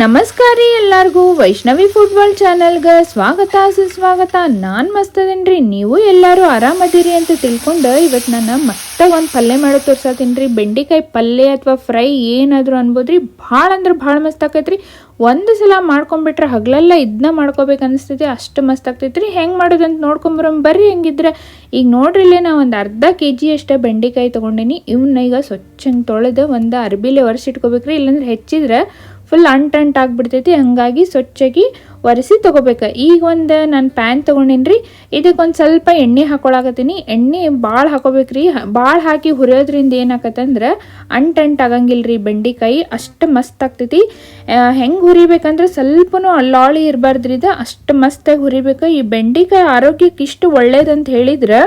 ನಮಸ್ಕಾರ ರೀ ಎಲ್ಲಾರ್ಗೂ. ವೈಷ್ಣವಿ ಫುಟ್ಬಾಲ್ ಚಾನಲ್ಗೆ ಸ್ವಾಗತ, ಸುಸ್ವಾಗತ. ನಾನು ಮಸ್ತದೇನ್ರಿ, ನೀವು ಎಲ್ಲರೂ ಆರಾಮದಿರಿ ಅಂತ ತಿಳ್ಕೊಂಡು ಇವತ್ತು ನಾನು ಮತ್ತೆ ಒಂದು ಪಲ್ಯ ಮಾಡೋ ತೋರ್ಸತ್ತೀನಿ ರೀ. ಬೆಂಡೆಕಾಯಿ ಪಲ್ಯ ಅಥವಾ ಫ್ರೈ ಏನಾದರೂ ಅನ್ಬೋದ್ರಿ, ಭಾಳ ಅಂದ್ರೆ ಭಾಳ ಮಸ್ತ್ ಆಕೈತ್ರಿ. ಒಂದು ಸಲ ಮಾಡ್ಕೊಂಬಿಟ್ರೆ ಹಗಲೆಲ್ಲ ಇದನ್ನ ಮಾಡ್ಕೋಬೇಕು ಅನಿಸ್ತೈತಿ, ಅಷ್ಟು ಮಸ್ತ್ ಆಗ್ತೈತಿ ರೀ ಹೆಂಗೆ ಮಾಡೋದಂತ ನೋಡ್ಕೊಂಬರಂ ಬರ್ರಿ ಹೆಂಗಿದ್ರೆ. ಈಗ ನೋಡ್ರಿ ಇಲ್ಲೇ ನಾ ಒಂದು ಅರ್ಧ ಕೆ ಜಿ ಅಷ್ಟೇ ಬೆಂಡೆಕಾಯಿ ತೊಗೊಂಡೀನಿ. ಇವನ್ನ ಈಗ ಸ್ವಚ್ಛಂಗೆ ತೊಳೆದು ಒಂದು ಅರ್ಬಿಲೆ ಒರೆಸಿಟ್ಕೋಬೇಕ್ರಿ. ಇಲ್ಲಾಂದ್ರೆ ಹೆಚ್ಚಿದ್ರೆ ಫುಲ್ ಅಂಟಂಟ್ ಅಂಟ್ ಆಗಿಬಿಡ್ತೈತಿ. ಹಾಗಾಗಿ ಸ್ವಚ್ಛಾಗಿ ಒರೆಸಿ ತೊಗೋಬೇಕು. ಈಗ ಒಂದು ನಾನು ಪ್ಯಾನ್ ತೊಗೊಂಡೇನಿ ಇದಕ್ಕೆ ಒಂದು ಸ್ವಲ್ಪ ಎಣ್ಣೆ ಹಾಕೊಳಕತ್ತೀನಿ. ಎಣ್ಣೆ ಭಾಳ ಹಾಕೋಬೇಕ್ರಿ. ಭಾಳ ಹಾಕಿ ಹುರಿಯೋದ್ರಿಂದ ಏನಾಕತ್ತಂದ್ರೆ ಅಂಟಂಟ್ ಅಂಟ್ ಆಗಂಗಿಲ್ಲ ರೀ ಬೆಂಡೆಕಾಯಿ. ಅಷ್ಟು ಮಸ್ತ್ ಆಗ್ತೈತಿ. ಹೆಂಗೆ ಹುರಿಬೇಕಂದ್ರೆ ಸ್ವಲ್ಪನೂ ಅಲ್ಲಾಳಿ ಇರಬಾರ್ದ್ರಿ ಇದು ಅಷ್ಟು ಮಸ್ತಾಗಿ ಹುರಿಬೇಕು. ಈ ಬೆಂಡೆಕಾಯಿ ಆರೋಗ್ಯಕ್ಕೆ ಇಷ್ಟು ಒಳ್ಳೇದಂತ ಹೇಳಿದ್ರೆ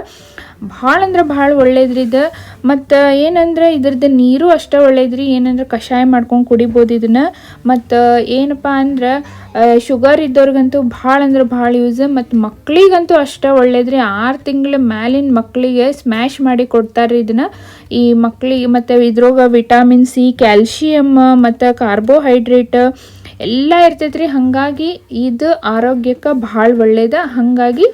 ಭಾಳ ಅಂದ್ರೆ ಭಾಳ ಒಳ್ಳೇದ್ರಿ ಇದು. ಮತ್ತು ಏನಂದ್ರೆ ಇದ್ರದ್ದು ನೀರು ಅಷ್ಟೇ ಒಳ್ಳೇದ್ರಿ. ಏನಂದ್ರೆ ಕಷಾಯ ಮಾಡ್ಕೊಂಡು ಕುಡಿಬೋದು ಇದನ್ನ. ಮತ್ತು ಏನಪ್ಪ ಅಂದ್ರೆ ಶುಗರ್ ಇದ್ದವ್ರಿಗಂತೂ ಭಾಳ ಅಂದ್ರೆ ಭಾಳ ಯೂಸ್ ಮತ್ತು ಮಕ್ಕಳಿಗಂತೂ ಅಷ್ಟೇ ಒಳ್ಳೇದ್ರಿ. ಆರು ತಿಂಗಳ ಮ್ಯಾಲಿನ ಮಕ್ಕಳಿಗೆ ಸ್ಮ್ಯಾಶ್ ಮಾಡಿ ಕೊಡ್ತಾರೆ ಇದನ್ನ. ಈ ಮಕ್ಕಳಿಗೆ ಮತ್ತು ಇದ್ರೊಳಗೆ ವಿಟಾಮಿನ್ ಸಿ ಕ್ಯಾಲ್ಶಿಯಮ್ ಮತ್ತು ಕಾರ್ಬೋಹೈಡ್ರೇಟ್ ಎಲ್ಲ ಇರ್ತೈತ್ರಿ. ಹಾಗಾಗಿ ಇದು ಆರೋಗ್ಯಕ್ಕೆ ಭಾಳ ಒಳ್ಳೇದ. ಹಾಗಾಗಿ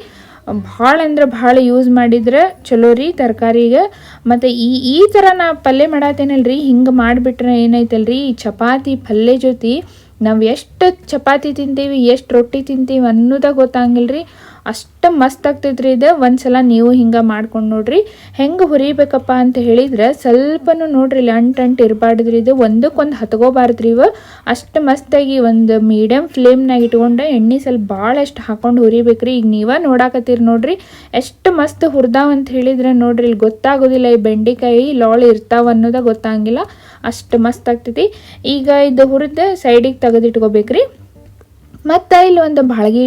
ಭಾಳ ಅಂದ್ರೆ ಭಾಳ ಯೂಸ್ ಮಾಡಿದ್ರೆ ಚಲೋ ರೀ ತರಕಾರಿಗೆ ಮತ್ತು ಈ ಈ ಥರ ನಾ ಪಲ್ಯ ಮಾಡತ್ತೇನಲ್ರಿ ಹಿಂಗೆ ಮಾಡಿಬಿಟ್ರೆ ಏನೈತಲ್ರಿ? ಈ ಚಪಾತಿ ಪಲ್ಯ ಜೊತೆ ನಾವು ಎಷ್ಟು ಚಪಾತಿ ತಿಂತೀವಿ, ಎಷ್ಟು ರೊಟ್ಟಿ ತಿಂತೀವಿ ಅನ್ನೋದ ಗೊತ್ತಾಗಿಲ್ಲ ರೀ ಅಷ್ಟು ಮಸ್ತ್ ಆಗ್ತೈತ್ರಿ ಇದು. ಒಂದ್ಸಲ ನೀವು ಹಿಂಗೆ ಮಾಡ್ಕೊಂಡು ನೋಡ್ರಿ. ಹೆಂಗೆ ಹುರಿಬೇಕಪ್ಪ ಅಂತ ಹೇಳಿದ್ರೆ ಸ್ವಲ್ಪನೂ ನೋಡ್ರಿ ಇಲ್ಲಿ ಅಂಟು ಅಂಟು ಇರಬಾರ್ದ್ರಿ ಇದು. ಒಂದಕ್ಕೊಂದು ಹತ್ಕೋಬಾರ್ದ್ರಿ ಇವು. ಅಷ್ಟು ಮಸ್ತಾಗಿ ಒಂದು ಮೀಡಿಯಮ್ ಫ್ಲೇಮ್ನಾಗ ಇಟ್ಕೊಂಡು ಎಣ್ಣೆ ಸ್ವಲ್ಪ ಭಾಳಷ್ಟು ಹಾಕೊಂಡು ಹುರಿಬೇಕ್ರಿ. ಈಗ ನೀವೇ ನೋಡಾಕತ್ತೀರಿ ನೋಡ್ರಿ. ಎಷ್ಟು ಮಸ್ತ್ ಹುರಿದಾವ ಅಂತ ಹೇಳಿದ್ರೆ ನೋಡ್ರಿ ಇಲ್ಲಿ ಗೊತ್ತಾಗೋದಿಲ್ಲ. ಈ ಬೆಂಡೆಕಾಯಿ ಲೋಳು ಇರ್ತಾವ ಅನ್ನೋದ ಗೊತ್ತಾಗಿಲ್ಲ. ಅಷ್ಟು ಮಸ್ತ್ ಆಗ್ತೈತಿ. ಈಗ ಇದು ಹುರಿದು ಸೈಡಿಗೆ ತೆಗೆದಿಟ್ಕೋಬೇಕ್ರಿ. ಮತ್ತು ಇಲ್ಲಿ ಒಂದು ಬಾಳ್ಗಿ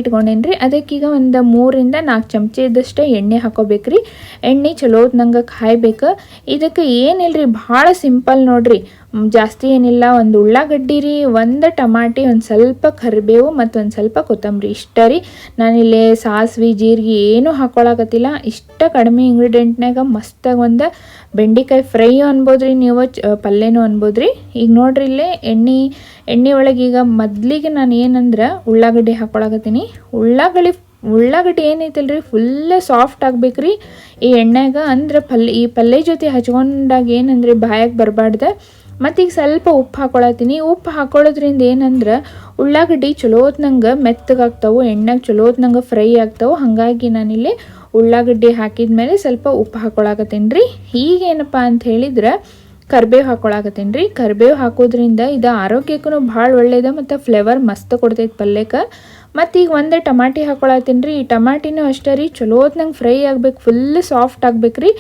ರೀ. ಅದಕ್ಕೀಗ ಒಂದು ಮೂರಿಂದ ನಾಲ್ಕು ಚಮಚದಷ್ಟು ಎಣ್ಣೆ ಹಾಕೋಬೇಕ್ರಿ ಎಣ್ಣೆ ಚಲೋ ನಂಗೆ ಕಾಯ್ಬೇಕು. ಇದಕ್ಕೆ ಏನಿಲ್ಲ ರೀ ಭಾಳ ಸಿಂಪಲ್ ನೋಡ್ರಿ. ಜಾಸ್ತಿ ಏನಿಲ್ಲ. ಒಂದು ಉಳ್ಳಾಗಡ್ಡಿ ರೀ, ಒಂದು ಟಮಾಟಿ, ಒಂದು ಸ್ವಲ್ಪ ಕರಿಬೇವು ಮತ್ತು ಒಂದು ಸ್ವಲ್ಪ ಕೊತ್ತಂಬರಿ. ಇಷ್ಟ ರೀ. ನಾನಿಲ್ಲಿ ಸಾಸ್ವಿ, ಜೀರಿಗೆ ಏನೂ ಹಾಕ್ಕೊಳಕತ್ತಿಲ್ಲ ಇಷ್ಟ ಕಡಿಮೆ ಇಂಗ್ರೀಡಿಯೆಂಟ್ನಾಗ ಮಸ್ತಾಗಿ ಒಂದು ಬೆಂಡೆಕಾಯಿ ಫ್ರೈ ರೀ ನೀವು, ಚ ಅನ್ಬೋದು ರೀ. ಈಗ ನೋಡ್ರಿ ಇಲ್ಲೇ ಎಣ್ಣೆ ಎಣ್ಣೆ ಒಳಗೆ ಈಗ ಮೊದಲಿಗೆ ನಾನು ಏನಂದ್ರೆ ಉಳ್ಳಾಗಡ್ಡಿ ಹಾಕೊಳಕತ್ತೀನಿ. ಉಳ್ಳಾಗಡ್ಡಿ ಉಳ್ಳಾಗಡ್ಡಿ ಏನೈತಲ್ರಿ ಫುಲ್ ಸಾಫ್ಟ್ ಆಗ್ಬೇಕ್ರಿ ಈ ಎಣ್ಣೆಗ ಅಂದ್ರೆ ಪಲ್ಯ, ಈ ಪಲ್ಯ ಜೊತೆ ಹಚ್ಕೊಂಡಾಗ ಏನಂದ್ರೆ ಬಾಯಾಗ ಬರಬಾರ್ದು. ಮತ್ತು ಈಗ ಸ್ವಲ್ಪ ಉಪ್ಪು ಹಾಕೊಳತ್ತೀನಿ. ಉಪ್ಪು ಹಾಕೊಳ್ಳೋದ್ರಿಂದ ಏನಂದ್ರೆ ಉಳ್ಳಾಗಡ್ಡಿ ಚಲೋ ಹೊತ್ನಂಗೆ ಮೆತ್ತಗಾಗ್ತಾವೆ ಎಣ್ಣೆಗೆ ಚಲೋ ಹೊತ್ನಂಗೆ ಫ್ರೈ ಆಗ್ತಾವೆ. ಹಾಗಾಗಿ ನಾನಿಲ್ಲಿ ಉಳ್ಳಾಗಡ್ಡಿ ಹಾಕಿದ ಮೇಲೆ ಸ್ವಲ್ಪ ಉಪ್ಪು ಹಾಕೊಳಕತ್ತೀನಿ ರೀ ಈಗೇನಪ್ಪ ಅಂತ ಹೇಳಿದ್ರೆ ಕರ್ಬೇವು ಹಾಕೊಳಕತ್ತೀನಿ ರೀ ಕರ್ಬೇವು ಹಾಕೋದ್ರಿಂದ ಇದು ಆರೋಗ್ಯಕ್ಕೂ ಭಾಳ ಒಳ್ಳೆಯದ ಮತ್ತು ಫ್ಲೇವರ್ ಮಸ್ತ್ ಕೊಡ್ತೈತೆ ಪಲ್ಯಕ್ಕೆ. ಮತ್ತು ಈಗ ಒಂದು ಟಮಾಟಿ ಹಾಕೊಳತ್ತೀನಿ ರೀ. ಈ ಟಮಾಟಿನೂ ಅಷ್ಟೇ ರೀ. ಚಲೋತ್ನಂಗೆ ಫ್ರೈ ಆಗ್ಬೇಕು ಫುಲ್ ಸಾಫ್ಟ್ ಆಗ್ಬೇಕು ರೀ.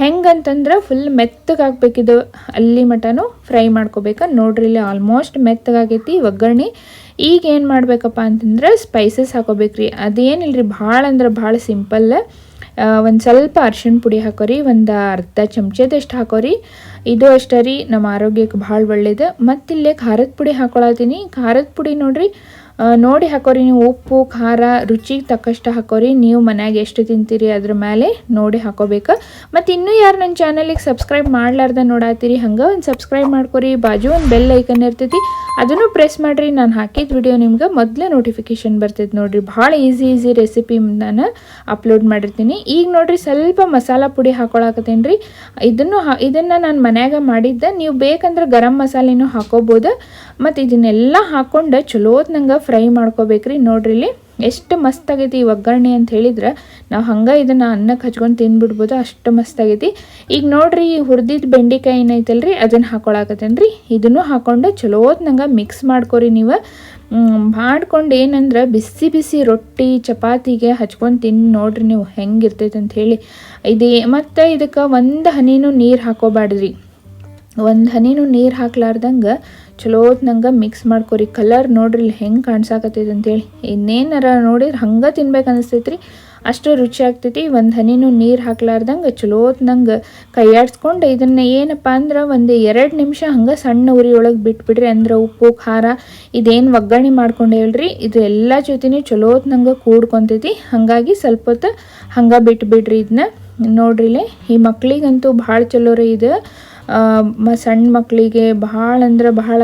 ಹೆಂಗಂತಂದ್ರೆ ಫುಲ್ ಮೆತ್ತಗಾಗ್ಬೇಕಿದು ಅಲ್ಲಿ ಮಟನು ಫ್ರೈ ಮಾಡ್ಕೋಬೇಕು. ನೋಡ್ರಿ ಇಲ್ಲಿ ಆಲ್ಮೋಸ್ಟ್ ಮೆತ್ತಗಾಗೈತಿ ಒಗ್ಗರಣೆ. ಈಗ ಏನು ಮಾಡಬೇಕಪ್ಪ ಅಂತಂದ್ರೆ ಸ್ಪೈಸಸ್ ಹಾಕೋಬೇಕ್ರಿ ಅದೇನಿಲ್ಲ ರೀ ಭಾಳ ಅಂದ್ರೆ ಭಾಳ ಸಿಂಪಲ್ ಒಂದು ಸ್ವಲ್ಪ ಅರ್ಶಿನ ಪುಡಿ ಹಾಕೋರಿ ಒಂದು ಅರ್ಧ ಚಮಚದಷ್ಟು ಹಾಕೋರಿ ಇದು ಅಷ್ಟೇ ರೀ. ನಮ್ಮ ಆರೋಗ್ಯಕ್ಕೆ ಭಾಳ ಒಳ್ಳೇದು. ಮತ್ತಿಲ್ಲೇ ಖಾರದ ಪುಡಿ ಹಾಕೊಳತ್ತೀನಿ. ಖಾರದ ಪುಡಿ ನೋಡ್ರಿ ನೋಡಿ ಹಾಕೋರಿ ನೀವು ಉಪ್ಪು, ಖಾರ ರುಚಿಗೆ ತಕ್ಕಷ್ಟು ಹಾಕೋರಿ. ನೀವು ಮನ್ಯಾಗ ಎಷ್ಟು ತಿಂತೀರಿ ಅದ್ರ ಮೇಲೆ ನೋಡಿ ಹಾಕೋಬೇಕು. ಮತ್ತು ಇನ್ನೂ ಯಾರು ನನ್ನ ಚಾನಲಿಗೆ ಸಬ್ಸ್ಕ್ರೈಬ್ ಮಾಡ್ಲಾರ್ದ ನೋಡಾತೀರಿ, ಹಂಗೆ ಒಂದು ಸಬ್ಸ್ಕ್ರೈಬ್ ಮಾಡ್ಕೊರಿ. ಬಾಜು ಒಂದು ಬೆಲ್ ಐಕನ್ ಇರ್ತೈತಿ. ಅದನ್ನು ಪ್ರೆಸ್ ಮಾಡಿರಿ. ನಾನು ಹಾಕಿದ ವಿಡಿಯೋ ನಿಮ್ಗೆ ಮೊದಲೇ ನೋಟಿಫಿಕೇಶನ್ ಬರ್ತೈತೆ ನೋಡಿರಿ. ಭಾಳ ಈಸಿ ಈಸಿ ರೆಸಿಪಿ ನಾನು ಅಪ್ಲೋಡ್ ಮಾಡಿರ್ತೀನಿ. ಈಗ ನೋಡಿರಿ ಸ್ವಲ್ಪ ಮಸಾಲ ಪುಡಿ ಹಾಕೊಳಕತ್ತೇನೆ ರೀ ಇದನ್ನು ಇದನ್ನು ನಾನು ಮನ್ಯಾಗ ಮಾಡಿದ್ದೆ. ನೀವು ಬೇಕಂದ್ರೆ ಗರಂ ಮಸಾಲೆನೂ ಹಾಕೋಬೋದು. ಮತ್ತು ಇದನ್ನೆಲ್ಲ ಹಾಕ್ಕೊಂಡು ಚಲೋತ್ನಂಗೆ ಫ್ರೈ ಮಾಡ್ಕೋಬೇಕ್ರಿ. ನೋಡ್ರಿ ಇಲ್ಲಿ ಎಷ್ಟು ಮಸ್ತ್ ಆಗೈತಿ ಈ ಒಗ್ಗರಣೆ ಅಂತ ಹೇಳಿದ್ರೆ ನಾವು ಹಂಗೆ ಇದನ್ನು ಅನ್ನಕ್ಕೆ ಹಚ್ಕೊಂಡು ತಿಂದ್ಬಿಡ್ಬೋದು ಅಷ್ಟು ಮಸ್ತ್ ಆಗೈತಿ. ಈಗ ನೋಡ್ರಿ ಈ ಹುರಿದಿದ್ದ ಬೆಂಡೆಕಾಯಿ ಏನೈತಲ್ರಿ, ಅದನ್ನು ಹಾಕೊಳಕತ್ತೇನೆ ರೀ ಇದನ್ನು ಹಾಕ್ಕೊಂಡು ಚಲೋತ್ನಂಗೆ ಮಿಕ್ಸ್ ಮಾಡ್ಕೊರಿ ನೀವು. ಮಾಡ್ಕೊಂಡು ಏನಂದ್ರೆ ಬಿಸಿ ಬಿಸಿ ರೊಟ್ಟಿ, ಚಪಾತಿಗೆ ಹಚ್ಕೊಂಡು ತಿಂದು ನೋಡ್ರಿ ನೀವು ಹೆಂಗಿರ್ತೈತೆ ಅಂತ ಹೇಳಿ. ಇದೇ, ಮತ್ತು ಇದಕ್ಕೆ ಒಂದು ಹನಿನೂ ನೀರು ಹಾಕೋಬಾರ್ದ್ರಿ ಒಂದು ಹನಿನೂ ನೀರು ಹಾಕ್ಲಾರ್ದಂಗೆ ಚಲೋತ್ನಂಗೆ ಮಿಕ್ಸ್ ಮಾಡ್ಕೊರಿ. ಕಲರ್ ನೋಡ್ರಿ, ಇಲ್ಲಿ ಹೆಂಗೆ ಕಾಣಿಸಾಕತ್ತೈತೆ ಅಂತೇಳಿ. ಇನ್ನೇನಾರ ನೋಡಿದ್ರೆ ಹಂಗೆ ತಿನ್ಬೇಕು ಅನಿಸ್ತೈತ್ರಿ. ಅಷ್ಟು ರುಚಿ ಆಗ್ತೈತಿ. ಒಂದು ಹನಿನೂ ನೀರು ಹಾಕ್ಲಾರ್ದಂಗೆ ಚಲೋತ್ನಂಗೆ ಕೈಯಾಡ್ಸ್ಕೊಂಡು ಇದನ್ನು ಏನಪ್ಪ ಅಂದ್ರೆ ಒಂದು ಎರಡು ನಿಮಿಷ ಹಂಗೆ ಸಣ್ಣ ಉರಿ ಬಿಟ್ಬಿಡ್ರಿ ಅಂದ್ರೆ ಉಪ್ಪು, ಖಾರ ಇದೇನು ಒಗ್ಗರಣೆ ಮಾಡ್ಕೊಂಡು ಹೇಳ್ರಿ. ಇದು ಎಲ್ಲ ಜೊತೆನೂ ಚಲೋತ್ನಂಗೆ ಕೂಡ್ಕೊತೈತಿ. ಹಾಗಾಗಿ ಸ್ವಲ್ಪ ಹೊತ್ತು ಹಂಗೆ ಬಿಟ್ಬಿಡ್ರಿ ಇದನ್ನ ನೋಡ್ರಿಲೆ, ಈ ಮಕ್ಳಿಗಂತೂ ಭಾಳ ಚಲೋ ರೀ ಇದು. ಮ ಸಣ್ಣ ಮಕ್ಕಳಿಗೆ ಭಾಳ ಅಂದ್ರೆ ಬಹಳ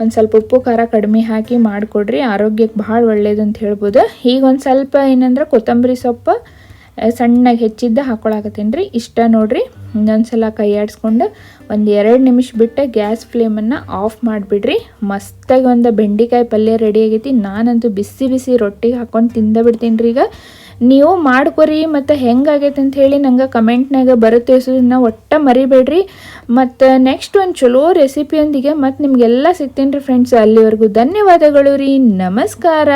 ಒಂದು ಸ್ವಲ್ಪ ಉಪ್ಪು, ಖಾರ ಕಡಿಮೆ ಹಾಕಿ ಮಾಡಿಕೊಡ್ರಿ. ಆರೋಗ್ಯಕ್ಕೆ ಭಾಳ ಒಳ್ಳೇದು ಅಂತ ಹೇಳ್ಬೋದು. ಈಗ ಒಂದು ಸ್ವಲ್ಪ ಏನಂದ್ರೆ ಕೊತ್ತಂಬರಿ ಸೊಪ್ಪು ಸಣ್ಣಗೆ ಹೆಚ್ಚಿದ್ದ ಹಾಕ್ಕೊಳಕತ್ತೀನಿ ರೀ ಇಷ್ಟ ನೋಡ್ರಿ. ಇನ್ನೊಂದ್ಸಲ ಕೈ ಆಡಿಸ್ಕೊಂಡು ಒಂದು ಎರಡು ನಿಮಿಷ ಬಿಟ್ಟು ಗ್ಯಾಸ್ ಫ್ಲೇಮನ್ನು ಆಫ್ ಮಾಡಿಬಿಡ್ರಿ. ಮಸ್ತಾಗಿ ಒಂದು ಬೆಂಡೆಕಾಯಿ ಪಲ್ಯ ರೆಡಿ ಆಗೈತಿ. ನಾನಂತೂ ಬಿಸಿ ಬಿಸಿ ರೊಟ್ಟಿಗೆ ಹಾಕೊಂಡು ತಿಂದ ಬಿಡ್ತೀನಿ ರೀ ಈಗ. ನೀವು ಮಾಡ್ಕೊರಿ ಮತ್ತು ಹೆಂಗಾಗೈತೆ ಅಂತ ಹೇಳಿ ನಂಗೆ ಕಮೆಂಟ್ನಾಗ ಬರುತ್ತೆ ಸುನ್ನ ಒಟ್ಟ ಮರಿಬೇಡ್ರಿ. ಮತ್ತು ನೆಕ್ಸ್ಟ್ ಒಂದು ಚಲೋ ರೆಸಿಪಿಯೊಂದಿಗೆ ಮತ್ತು ನಿಮಗೆಲ್ಲ ಸಿಗ್ತೀನಿ ರೀ ಫ್ರೆಂಡ್ಸ್ ಅಲ್ಲಿವರೆಗೂ ಧನ್ಯವಾದಗಳು ರೀ. ನಮಸ್ಕಾರ.